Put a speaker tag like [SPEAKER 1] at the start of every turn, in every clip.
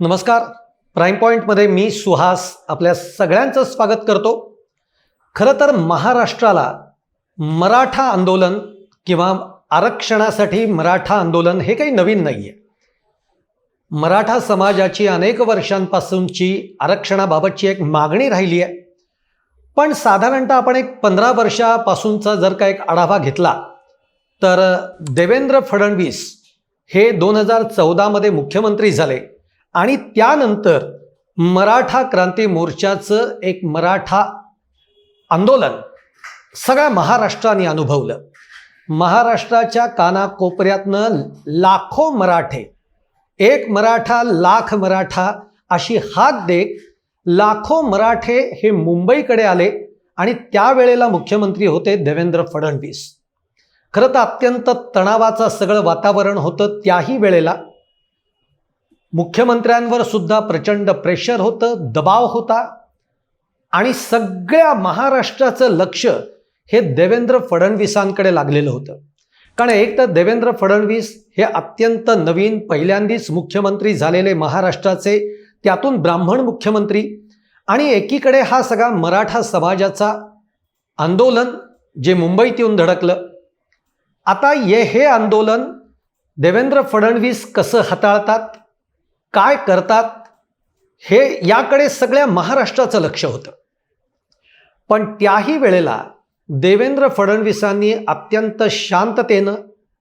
[SPEAKER 1] नमस्कार. प्राईम पॉईंटमध्ये मी सुहास आपल्या सगळ्यांचं स्वागत करतो. खरं तर महाराष्ट्राला मराठा आंदोलन किंवा आरक्षणासाठी मराठा आंदोलन हे काही नवीन नाही आहे मराठा समाजाची अनेक वर्षांपासूनची आरक्षणाबाबतची एक मागणी राहिली आहे. पण साधारणतः आपण एक पंधरा वर्षापासूनचा जर का एक आढावा घेतला तर देवेंद्र फडणवीस हे दोन हजार चौदामध्ये मुख्यमंत्री झाले. आणि त्यानंतर मराठा क्रांती मोर्चाचं एक मराठा आंदोलन सगळ्या महाराष्ट्राने अनुभवलं. महाराष्ट्राच्या कानाकोपऱ्यातनं लाखो मराठे एक मराठा लाख मराठा अशी हात देत लाखो मराठे हे मुंबईकडे आले आणि त्यावेळेला मुख्यमंत्री होते देवेंद्र फडणवीस. खरं तर अत्यंत तणावाचं सगळं वातावरण होतं त्याही वेळेला. मुख्यमंत्र्यांवर सुद्धा प्रचंड प्रेशर होतं दबाव होता. आणि सगळ्या महाराष्ट्राचं लक्ष हे देवेंद्र फडणवीसांकडे लागलेलं होतं. कारण एक तर देवेंद्र फडणवीस हे अत्यंत नवीन पहिल्यांदीच मुख्यमंत्री झालेले महाराष्ट्राचे त्यातून ब्राह्मण मुख्यमंत्री आणि एकीकडे हा सगळा मराठा समाजाचा आंदोलन जे मुंबईत येऊन धडकलं. आता ये हे आंदोलन देवेंद्र फडणवीस कसं हाताळतात? काय करतात हे याकडे सगळ्या महाराष्ट्राचं लक्ष होतं. पण त्याही वेळेला देवेंद्र फडणवीसांनी अत्यंत शांततेनं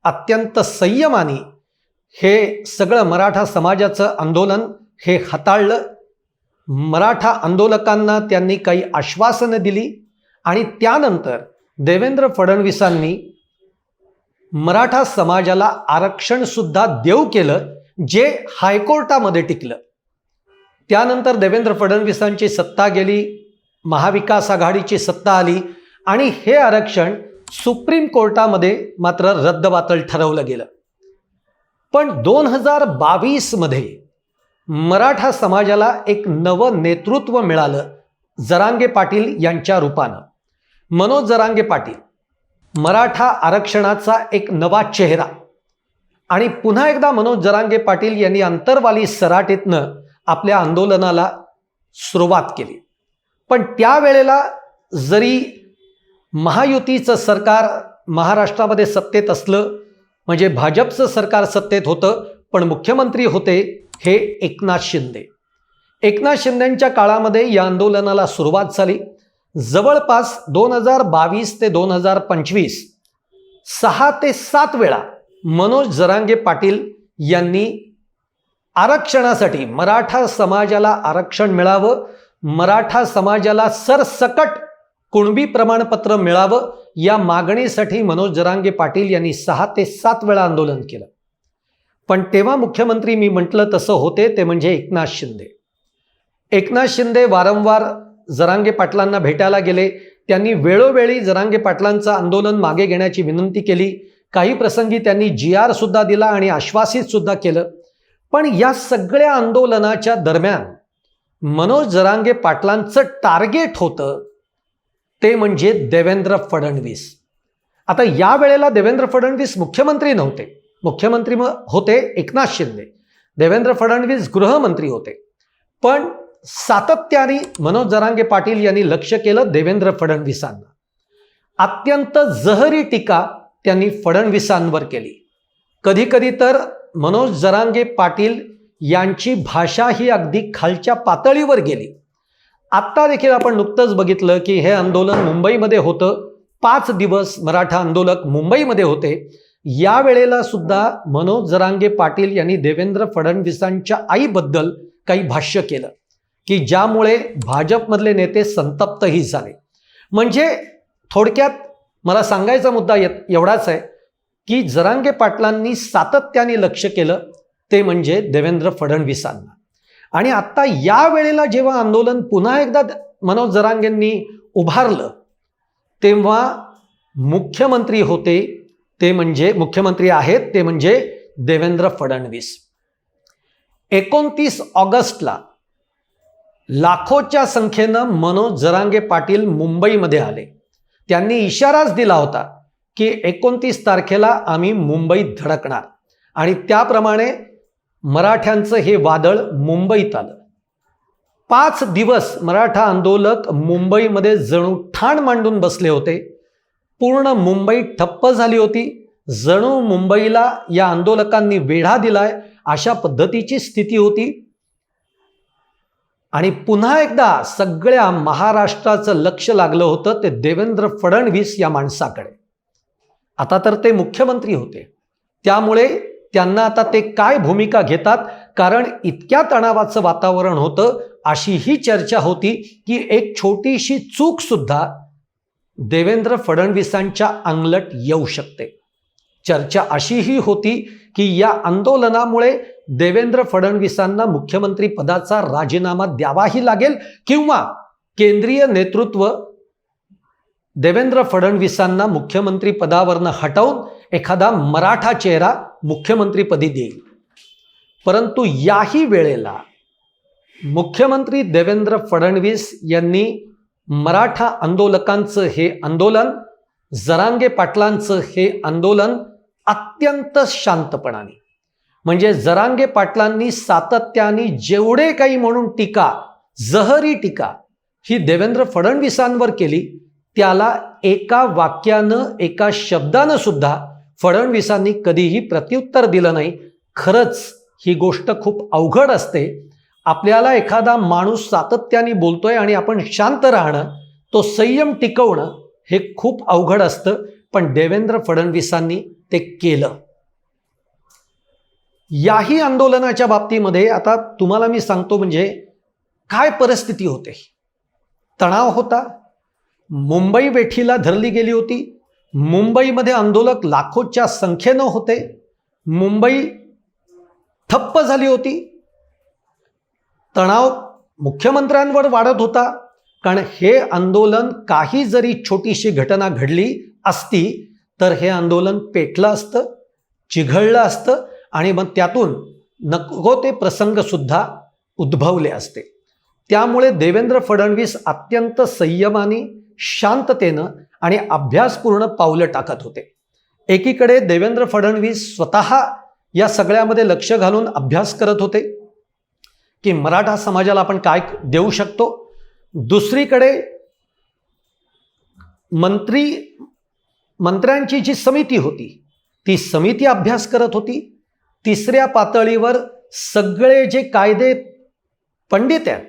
[SPEAKER 1] अत्यंत संयमाने हे सगळं मराठा समाजाचं आंदोलन हे हाताळलं. मराठा आंदोलकांना त्यांनी काही आश्वासनं दिली आणि त्यानंतर देवेंद्र फडणवीसांनी मराठा समाजाला आरक्षणसुद्धा देऊ केलं. जे हायकोर्टामध्ये टिकलं त्यानंतर देवेंद्र फडणवीसांची सत्ता गेली महाविकास आघाडीची सत्ता आली आणि हे आरक्षण सुप्रीम कोर्टामध्ये मात्र रद्दबातल ठरवलं गेलं. पण दोन हजार बावीसमध्ये मराठा समाजाला एक नवं नेतृत्व मिळालं जरांगे पाटील यांच्या रूपानं. मनोज जरांगे पाटील मराठा आरक्षणाचा एक नवा चेहरा. आणि पुन्हा एकदा मनोज जरांगे पाटील यांनी अंतरवाली सराटीतनं आपल्या आंदोलनाला सुरुवात केली. पण त्यावेळेला जरी महायुतीचं सरकार महाराष्ट्रामध्ये सत्तेत असलं म्हणजे भाजपचं सरकार सत्तेत होतं पण मुख्यमंत्री होते हे एकनाथ शिंदे. एकनाथ शिंदेंच्या काळामध्ये या आंदोलनाला सुरुवात झाली. जवळपास दोन हजार बावीस ते दोन हजार पंचवीस सहा ते सात वेळा मनोज जरांगे पाटील यांनी आरक्षणासाठी मराठा समाजाला आरक्षण मिळावं मराठा समाजाला सरसकट कुणबी प्रमाणपत्र मिळावं या मागणीसाठी मनोज जरांगे पाटील यांनी सहा ते सात वेळा आंदोलन केलं. पण तेव्हा मुख्यमंत्री मी म्हटलं तसं होते ते म्हणजे एकनाथ शिंदे. एकनाथ शिंदे वारंवार जरांगे पाटलांना भेटायला गेले. त्यांनी वेळोवेळी जरांगे पाटलांचं आंदोलन मागे घेण्याची विनंती केली. काही प्रसंगी त्यांनी जी आर सुद्धा दिला आणि आश्वासित सुद्धा केलं. पण या सगळ्या आंदोलनाच्या दरम्यान मनोज जरांगे पाटलांचं टार्गेट होतं ते म्हणजे देवेंद्र फडणवीस. आता या वेळेला देवेंद्र फडणवीस मुख्यमंत्री नव्हते. मुख्यमंत्री म होते एकनाथ शिंदे. देवेंद्र फडणवीस गृहमंत्री होते. पण सातत्याने मनोज जरांगे पाटील यांनी लक्ष केलं देवेंद्र फडणवीसांना. अत्यंत जहरी टीका त्यांनी फडणवीसांवर केली. कधीकधी तर मनोज जरांगे पाटील यांची भाषा ही अगदी खालच्या पातळीवर गेली. आत्ता देखील आपण नुकतंच बघितलं की हे आंदोलन मुंबईमध्ये होतं. पाच दिवस मराठा आंदोलक मुंबईमध्ये होते. या वेळेला सुद्धा मनोज जरांगे पाटील यांनी देवेंद्र फडणवीसांच्या आईबद्दल काही भाष्य केलं की ज्यामुळे भाजपमधले नेते संतप्तही झाले. म्हणजे थोडक्यात मला सांगायचा मुद्दा येत एवढाच आहे की जरांगे पाटलांनी सातत्याने लक्ष केलं ते म्हणजे देवेंद्र फडणवीसांना. आणि आत्ता या वेळेला जेव्हा आंदोलन पुन्हा एकदा मनोज जरांगेंनी उभारलं तेव्हा मुख्यमंत्री होते ते म्हणजे मुख्यमंत्री आहेत ते म्हणजे देवेंद्र फडणवीस. एकोणतीस ऑगस्टला लाखोच्या संख्येनं मनोज जरांगे पाटील मुंबईमध्ये आले. त्यांनी इशाराच दिला होता की एकोणतीस तारखेला आम्ही मुंबईत धडकणार. आणि त्याप्रमाणे मराठ्यांचं हे वादळ मुंबईत आलं. पाच दिवस मराठा आंदोलक मुंबईमध्ये जणू ठाण मांडून बसले होते. पूर्ण मुंबई ठप्प झाली होती. जणू मुंबईला या आंदोलकांनी वेढा दिलाय अशा पद्धतीची स्थिती होती. आणि पुन्हा एकदा सगळ्या महाराष्ट्राचं लक्ष लागलं होतं ते देवेंद्र फडणवीस या माणसाकडे. आता तर ते मुख्यमंत्री होते. त्यामुळे त्यांना आता ते काय भूमिका घेतात? कारण इतक्या तणावाचं वातावरण होतं अशी ही चर्चा होती की एक छोटीशी चूक सुद्धा देवेंद्र फडणवीसांच्या अंगलट येऊ शकते. चर्चा अशीही होती की या आंदोलनामुळे देवेंद्र फडणवीसांना मुख्यमंत्री पदाचा राजीनामा द्यावाही लागेल किंवा केंद्रीय नेतृत्व देवेंद्र फडणवीसांना मुख्यमंत्री पदावरनं हटवून एखादा मराठा चेहरा मुख्यमंत्रीपदी देईल. परंतु याही वेळेला मुख्यमंत्री देवेंद्र फडणवीस यांनी मराठा आंदोलकांचं हे आंदोलन जरांगे पाटलांचं हे आंदोलन अत्यंत शांतपणाने म्हणजे जरांगे पाटलांनी सातत्याने जेवढे काही म्हणून टीका जहरी टीका ही देवेंद्र फडणवीसांवर केली त्याला एका वाक्यानं एका शब्दानं सुद्धा फडणवीसांनी कधीही प्रत्युत्तर दिलं नाही. खरंच ही गोष्ट खूप अवघड असते. आपल्याला एखादा माणूस सातत्याने बोलतोय आणि आपण शांत राहणं तो संयम टिकवणं हे खूप अवघड असतं. पण देवेंद्र फडणवीसांनी ते केलं. याही आंदोलनाच्या बाबतीमध्ये आता तुम्हाला मी सांगतो म्हणजे काय परिस्थिती होते. तणाव होता. मुंबई वेठीला धरली गेली होती. मुंबईमध्ये आंदोलक लाखोच्या संख्येनं होते. मुंबई ठप्प झाली होती. तणाव मुख्यमंत्र्यांवर वाढत होता. कारण हे आंदोलन काही जरी छोटीशी घटना घडली असती तर हे आंदोलन पेटलं असतं चिघळलं असतं. आणि मग त्यातून नको ते प्रसंगसुद्धा उद्भवले असते. त्यामुळे देवेंद्र फडणवीस अत्यंत संयमाने शांततेनं आणि अभ्यासपूर्ण पावलं टाकत होते. एकीकडे देवेंद्र फडणवीस स्वतः या सगळ्यामध्ये लक्ष घालून अभ्यास करत होते की मराठा समाजाला आपण काय देऊ शकतो? दुसरीकडे मंत्री मंत्र्यांची जी समिती होती ती समिती अभ्यास करत होती. तिसऱ्या पातळीवर सगळे जे कायदे पंडित आहेत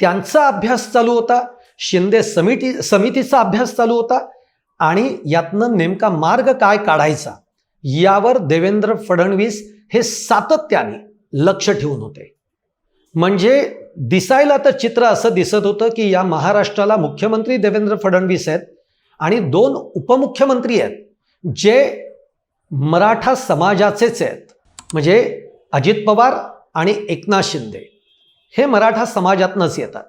[SPEAKER 1] त्यांचा अभ्यास चालू होता शिंदे समिती समितीचा अभ्यास चालू होता आणि यातनं नेमका मार्ग काय काढायचा यावर देवेंद्र फडणवीस हे सातत्याने लक्ष ठेवून होते. म्हणजे दिसायला तर चित्र असं दिसत होतं की या महाराष्ट्राला मुख्यमंत्री देवेंद्र फडणवीस आहेत आणि दोन उपमुख्यमंत्री आहेत जे मराठा समाजाचेच आहेत. म्हणजे अजित पवार आणि एकनाथ शिंदे. हे मराठा समाजातनंच येतात.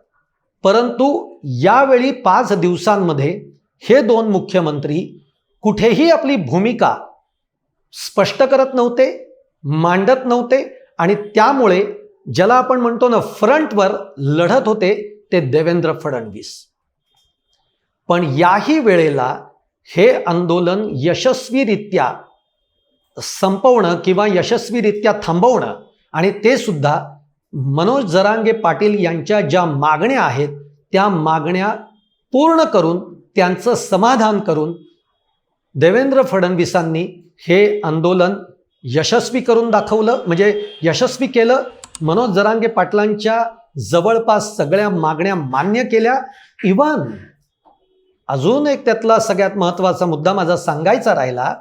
[SPEAKER 1] परंतु यावेळी पाच दिवसांमध्ये हे दोन मुख्यमंत्री कुठेही आपली भूमिका स्पष्ट करत नव्हते मांडत नव्हते आणि त्यामुळे ज्याला आपण म्हणतो ना फ्रंटवर लढत होते ते देवेंद्र फडणवीस. पण याही वेळेला हे आंदोलन यशस्वीरित्या संपवणं किंवा यशस्वीरित्या थांबवणं. आणि ते सुद्धा मनोज जरांगे पाटील यांच्या ज्या मागण्या आहेत त्या मागण्या पूर्ण करून त्यांचं समाधान करून देवेंद्र फडणवीसांनी हे आंदोलन यशस्वी करून दाखवलं. म्हणजे यशस्वी केलं मनोज जरांगे पाटलांच्या जवळपास सगळ्या मागण्या मान्य केल्या. इवन अजून एक त्यातला सगळ्यात महत्त्वाचा मुद्दा माझा सांगायचा राहिला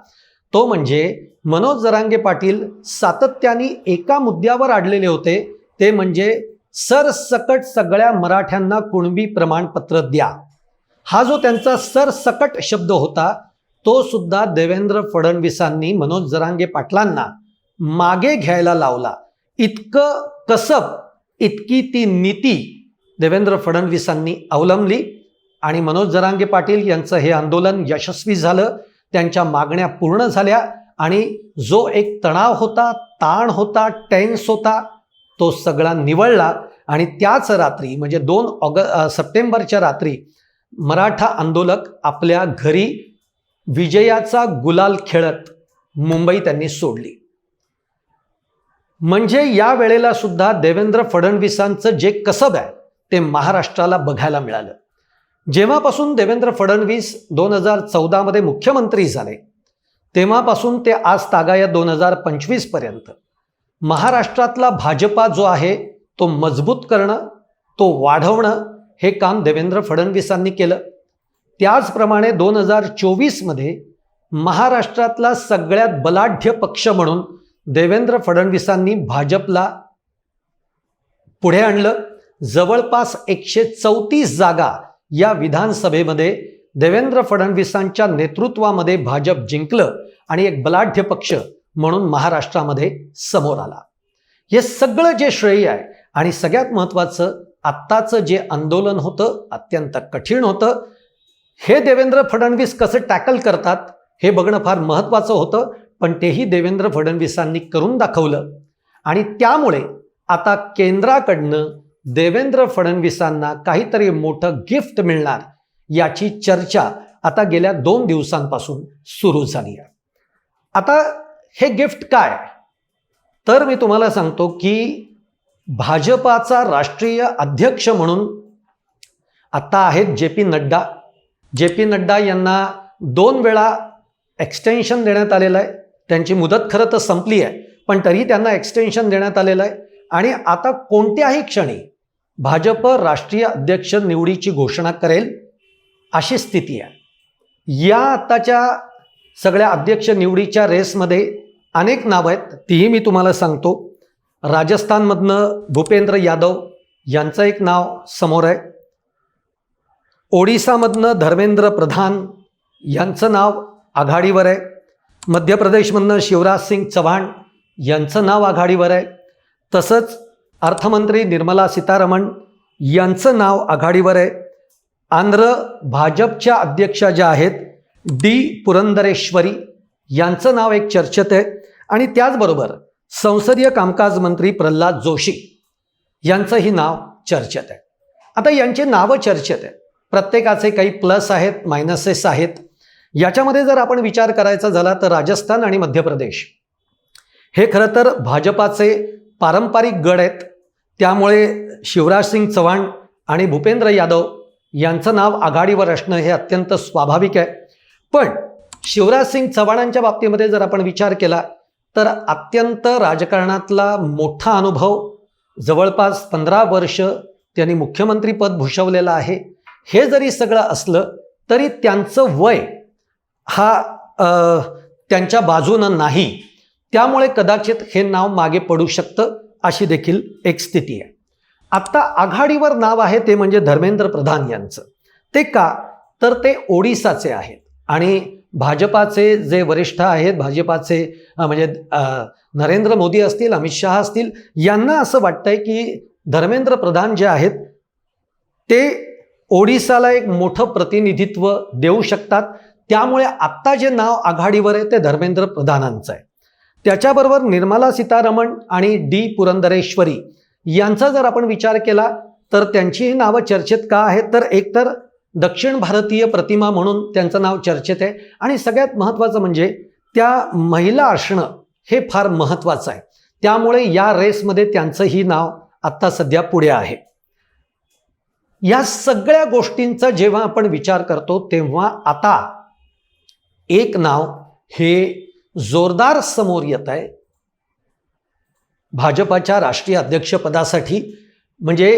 [SPEAKER 1] तो म्हणजे मनोज जरांगे पाटील सातत्याने एका मुद्द्यावर आडलेले होते. ते म्हणजे सरसकट सगळ्या मराठ्यांना कुणबी प्रमाणपत्र द्या. हा जो त्यांचा सरसकट शब्द होता तो सुद्धा देवेंद्र फडणवीसांनी मनोज जरांगे पाटलांना मागे घ्यायला लावला. इतकं कसब इतकी ती नीती देवेंद्र फडणवीसांनी अवलंबली आणि मनोज जरांगे पाटील यांचं हे आंदोलन यशस्वी झालं. त्यांच्या मागण्या पूर्ण झाल्या आणि जो एक तणाव होता ताण होता टेन्स होता तो सगळा निवळला. आणि त्याच रात्री म्हणजे दोन ऑग सप्टेंबरच्या रात्री मराठा आंदोलक आपल्या घरी विजयाचा गुलाल खेळत मुंबई त्यांनी सोडली. म्हणजे या वेळेला सुद्धा देवेंद्र फडणवीसांचं जे कसब आहे ते महाराष्ट्राला बघायला मिळालं. जेव्हापासून देवेंद्र फडणवीस दोन हजार चौदामध्ये मुख्यमंत्री झाले तेव्हापासून ते आज तागायत दोन हजार पंचवीसपर्यंत. महाराष्ट्रातला भाजपा जो आहे तो मजबूत करणं तो वाढवणं हे काम देवेंद्र फडणवीसांनी केलं. त्याचप्रमाणे दोन हजार चोवीसमध्ये महाराष्ट्रातला सगळ्यात बलाढ्य पक्ष म्हणून देवेंद्र फडणवीसांनी भाजपला पुढे आणलं. जवळपास एकशे चौतीस जागा या विधानसभेमध्ये देवेंद्र फडणवीसांच्या नेतृत्वामध्ये भाजप जिंकलं आणि एक बलाढ्य पक्ष म्हणून महाराष्ट्रामध्ये समोर आला. हे सगळं जे श्रेय आहे आणि सगळ्यात महत्त्वाचं आत्ताचं जे आंदोलन होतं अत्यंत कठीण होतं हे देवेंद्र फडणवीस कसं टॅकल करतात हे बघणं फार महत्त्वाचं होतं पण तेही देवेंद्र फडणवीसांनी करून दाखवलं. आणि त्यामुळे आता केंद्राकडनं देवेंद्र फडणवीसांना काहीतरी मोठं गिफ्ट मिळणार याची चर्चा आता गेल्या दोन दिवसांपासून सुरू झाली आहे. आता हे गिफ्ट काय? तर मी तुम्हाला सांगतो की भाजपाचा राष्ट्रीय अध्यक्ष म्हणून आत्ता आहेत J P Nadda. J P Nadda यांना दोन वेळा एक्सटेन्शन देण्यात आलेलं आहे. त्यांची मुदत खरं तर संपली आहे पण तरी त्यांना एक्सटेन्शन देण्यात आलेलं आहे. आणि आता कोणत्याही क्षणी भाजप राष्ट्रीय अध्यक्ष निवडीची घोषणा करेल अशी स्थिती आहे. या आत्ताच्या सगळ्या अध्यक्ष निवडीच्या रेसमध्ये अनेक नावं आहेत. तीही मी तुम्हाला सांगतो. राजस्थानमधनं भूपेंद्र यादव यांचं एक नाव समोर आहे. ओडिसामधनं धर्मेंद्र प्रधान यांचं नाव आघाडीवर आहे. मध्य प्रदेशमधनं शिवराज सिंग चव्हाण यांचं नाव आघाडीवर आहे. तसंच अर्थमंत्री निर्मला सीतारमण यांचं नाव आघाडीवर आहे. आंध्र भाजपच्या अध्यक्षा ज्या आहेत डी पुरंदरेश्वरी यांचं नाव एक चर्चेत आहे. आणि त्याचबरोबर संसदीय कामकाज मंत्री प्रल्हाद जोशी यांचंही नाव चर्चेत आहे. आता यांचे नावं चर्चेत आहे. प्रत्येकाचे काही प्लस आहेत मायनसेस आहेत. याच्यामध्ये जर आपण विचार करायचा झाला तर राजस्थान आणि मध्य प्रदेश हे खरं तर भाजपाचे पारंपरिक गड आहेत. त्यामुळे शिवराजसिंग चव्हाण आणि भूपेंद्र यादव यांचं नाव आघाडीवर असणं हे अत्यंत स्वाभाविक आहे. पण शिवराजसिंग चव्हाणांच्या बाबतीमध्ये जर आपण विचार केला तर अत्यंत राजकारणातला मोठा अनुभव जवळपास पंधरा वर्ष त्यांनी मुख्यमंत्रीपद भूषवलेलं आहे. हे जरी सगळं असलं तरी त्यांचं वय हा त्यांच्या बाजूनं नाही. त्यामुळे कदाचित हे नाव मागे पडू शकतं अशी देखील एक स्थिती आहे. आत्ता आघाडीवर नाव आहे ते म्हणजे धर्मेंद्र प्रधान यांचं. ते का? तर ते ओडिसाचे आहेत. आणि भाजपाचे जे वरिष्ठ आहेत भाजपाचे म्हणजे नरेंद्र मोदी असतील अमित शहा असतील यांना असं वाटतंय की धर्मेंद्र प्रधान जे आहेत ते ओडिसाला एक मोठं प्रतिनिधित्व देऊ शकतात. त्यामुळे आत्ता जे नाव आघाडीवर आहे ते धर्मेंद्र प्रधानांचं आहे. त्याच्याबरोबर निर्मला सीतारमण आणि डी पुरंदरेश्वरी यांचा जर आपण विचार केला तर त्यांचीही नावं चर्चेत का आहेत? तर एकतर दक्षिण भारतीय प्रतिमा म्हणून त्यांचं नाव चर्चेत आहे. आणि सगळ्यात महत्त्वाचं म्हणजे त्या महिला असणं हे फार महत्त्वाचं आहे. त्यामुळे या रेसमध्ये त्यांचंही नाव आत्ता सध्या पुढे आहे. या सगळ्या गोष्टींचा जेव्हा आपण विचार करतो तेव्हा आता एक नाव हे जोरदार समोर येत आहे. भाजपाच्या राष्ट्रीय अध्यक्षपदासाठी म्हणजे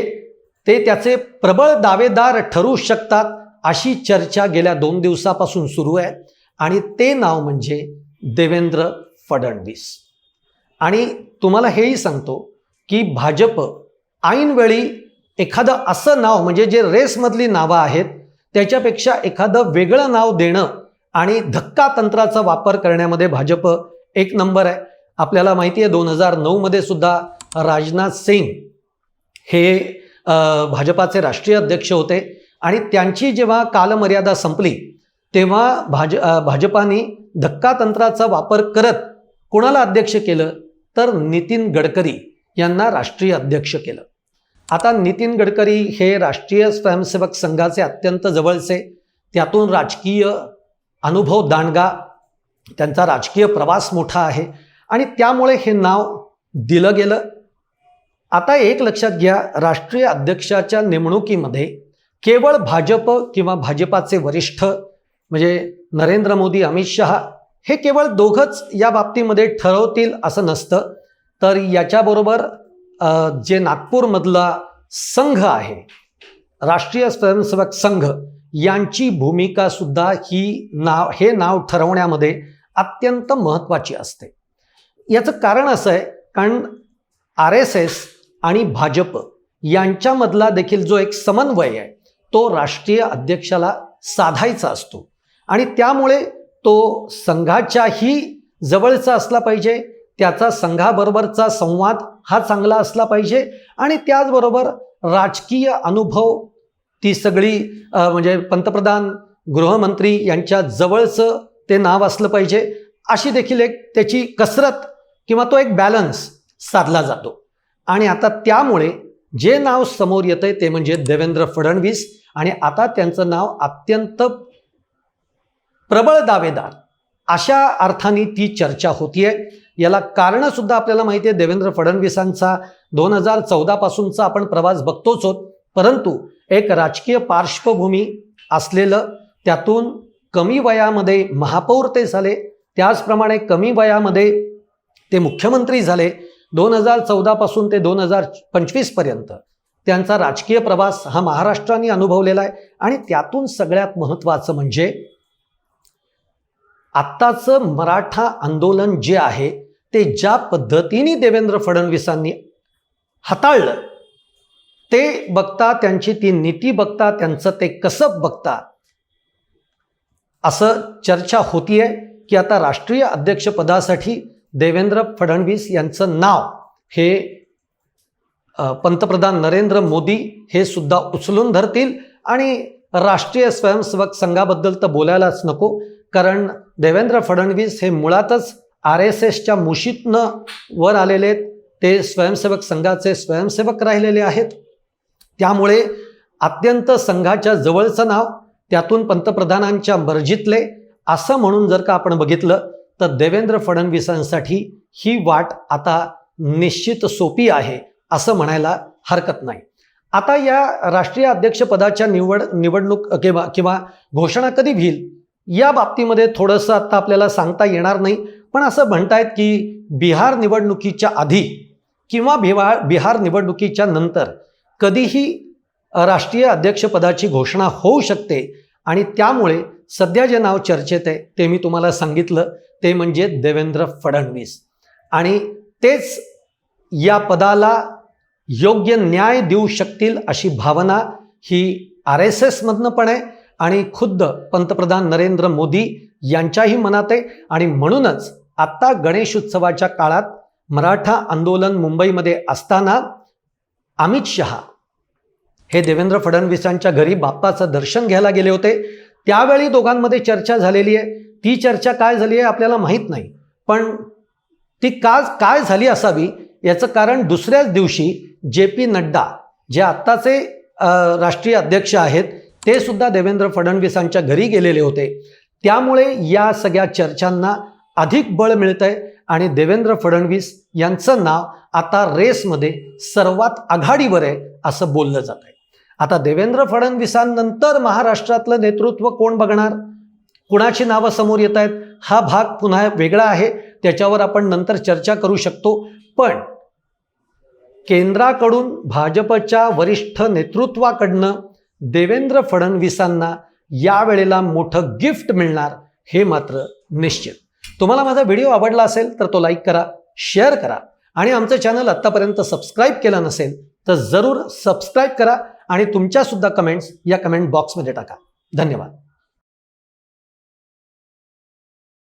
[SPEAKER 1] ते त्याचे प्रबळ दावेदार ठरू शकतात अशी चर्चा गेल्या दोन दिवसापासून सुरू आहे आणि ते नाव म्हणजे देवेंद्र फडणवीस. आणि तुम्हाला हेही सांगतो की भाजप ऐनवेळी एखादं असं नाव म्हणजे जे रेसमधली नावं आहेत त्याच्यापेक्षा एखादं वेगळं नाव देणं आणि धक्का तंत्राचा वापर करण्यामध्ये भाजप एक नंबर आहे. आपल्याला माहिती आहे दोन हजार नऊमध्ये सुद्धा राजनाथ सिंग हे भाजपाचे राष्ट्रीय अध्यक्ष होते. आणि त्यांची जेव्हा कालमर्यादा संपली तेव्हा भाज भाजपाने धक्का तंत्राचा वापर करत कोणाला अध्यक्ष केलं? तर नितीन गडकरी यांना राष्ट्रीय अध्यक्ष केलं. आता नितीन गडकरी हे राष्ट्रीय स्वयंसेवक संघाचे अत्यंत जवळचे त्यातून राजकीय अनुभव दांडगा त्यांचा राजकीय प्रवास मोठा आहे. आणि त्यामुळे हे नाव दिलं गेलं. आता एक लक्षात घ्या राष्ट्रीय अध्यक्षाच्या नेमणुकीमध्ये केवळ भाजप किंवा भाजपाचे वरिष्ठ म्हणजे नरेंद्र मोदी अमित शहा हे केवळ दोघंच या बाबतीमध्ये ठरवतील असं नसतं. तर याच्याबरोबर जे नागपूरमधला संघ आहे राष्ट्रीय स्वयंसेवक संघ यांची भूमिका सुद्धा ही नाव हे नाव ठरवण्यामध्ये अत्यंत महत्त्वाची असते. याचं कारण असं आहे कारण आर एस एस आणि भाजप यांच्यामधला देखील जो एक समन्वय आहे तो राष्ट्रीय अध्यक्षाला साधायचा असतो. आणि त्यामुळे तो संघाच्याही जवळचा असला पाहिजे त्याचा संघाबरोबरचा संवाद हा चांगला असला पाहिजे आणि त्याचबरोबर राजकीय अनुभव ती सगळी म्हणजे पंतप्रधान गृहमंत्री यांच्या जवळचं ते नाव असलं पाहिजे अशी देखील एक त्याची कसरत किंवा तो एक बॅलन्स साधला जातो. आणि आता त्यामुळे जे नाव समोर येतंय ते म्हणजे देवेंद्र फडणवीस आणि आता त्यांचं नाव अत्यंत प्रबळ दावेदार. अशा अर्थाने ती चर्चा होतीये. याला कारणं सुद्धा आपल्याला माहिती आहे देवेंद्र फडणवीसांचा दोन हजार चौदापासूनचा आपण प्रवास बघतोच होत परंतु एक राजकीय पार्श्वभूमी असलेलं त्यातून कमी वयामध्ये महापौर ते झाले त्याचप्रमाणे कमी वयामध्ये ते मुख्यमंत्री झाले दोन हजार चौदापासून ते दोन हजार पंचवीसपर्यंत त्यांचा राजकीय प्रवास हा महाराष्ट्राने अनुभवलेला आहे आणि त्यातून सगळ्यात महत्त्वाचं म्हणजे आत्ताचं मराठा आंदोलन जे आहे ते ज्या पद्धतीने देवेंद्र फडणवीसांनी हाताळलं ते बघता त्यांची ती नीती बघता त्यांचं ते कसब बघता. असं चर्चा होतीये की आता राष्ट्रीय अध्यक्षपदासाठी देवेंद्र फडणवीस यांचं नाव हे पंतप्रधान नरेंद्र मोदी हे सुद्धा उचलून धरतील. आणि राष्ट्रीय स्वयंसेवक संघाबद्दल तर बोलायलाच नको कारण देवेंद्र फडणवीस हे मुळातच आर एस एसच्या मुशीतनं वर आलेले आहेत. ते स्वयंसेवक संघाचे स्वयंसेवक राहिलेले आहेत. त्यामुळे अत्यंत संघाच्या जवळचं नाव त्यातून पंतप्रधानांच्या मर्जीतले असं म्हणून जर का आपण बघितलं तर देवेंद्र फडणवीसांसाठी ही वाट आता निश्चित सोपी आहे असं म्हणायला हरकत नाही. आता या राष्ट्रीय अध्यक्षपदाच्या निवड निवडणूक किंवा किंवा घोषणा कधी होईल या बाबतीमध्ये थोडंसं आत्ता आपल्याला सांगता येणार नाही पण असं म्हणतायत की बिहार निवडणुकीच्या आधी किंवा बिहार बिहार निवडणुकीच्या नंतर कधीही राष्ट्रीय अध्यक्षपदाची घोषणा होऊ शकते आणि त्यामुळे सध्या जे नाव चर्चेत आहे ते मी तुम्हाला सांगितलं ते म्हणजे देवेंद्र फडणवीस. आणि तेच या पदाला योग्य न्याय देऊ शकतील अशी भावना ही आर एस एसमधनं पण आहे आणि खुद्द पंतप्रधान नरेंद्र मोदी यांच्याही मनात आहे. आणि म्हणूनच आत्ता गणेश उत्सवाच्या काळात मराठा आंदोलन मुंबईमध्ये असताना अमित शहा हे देवेंद्र फडणवीसांच्या घरी बाप्पाचं दर्शन घ्यायला गेले होते. त्यावेळी दोघांमध्ये चर्चा झालेली आहे. ती चर्चा काय झाली आहे आपल्याला माहीत नाही. पण ती का काय झाली असावी याचं कारण दुसऱ्याच दिवशी जे पी नड्डा जे आत्ताचे राष्ट्रीय अध्यक्ष आहेत ते सुद्धा देवेंद्र फडणवीसांच्या घरी गेलेले होते. त्यामुळे या सगळ्या चर्चांना अधिक बळ मिळत आहे आणि देवेंद्र फडणवीस यांचं नाव आता रेसमध्ये सर्वात आघाडीवर आहे असं बोललं जात आहे आता देवेंद्र फडणवीसांनंतर महाराष्ट्रातलं नेतृत्व कोण बघणार? कुणाची नावं समोर येत आहेत? हा भाग पुन्हा वेगळा आहे. त्याच्यावर आपण नंतर चर्चा करू शकतो. पण केंद्राकडून भाजपच्या वरिष्ठ नेतृत्वाकडनं देवेंद्र फडणवीसांना यावेळेला मोठं गिफ्ट मिळणार हे मात्र निश्चित. तुम्हाला माझा व्हिडिओ आवडला असेल तर तो लाईक करा शेअर करा आणि आमचं चॅनल आत्तापर्यंत सबस्क्राईब केलं नसेल तर जरूर सबस्क्राईब करा. आणि तुमच्यासुद्धा कमेंट्स या कमेंट बॉक्समध्ये टाका. धन्यवाद.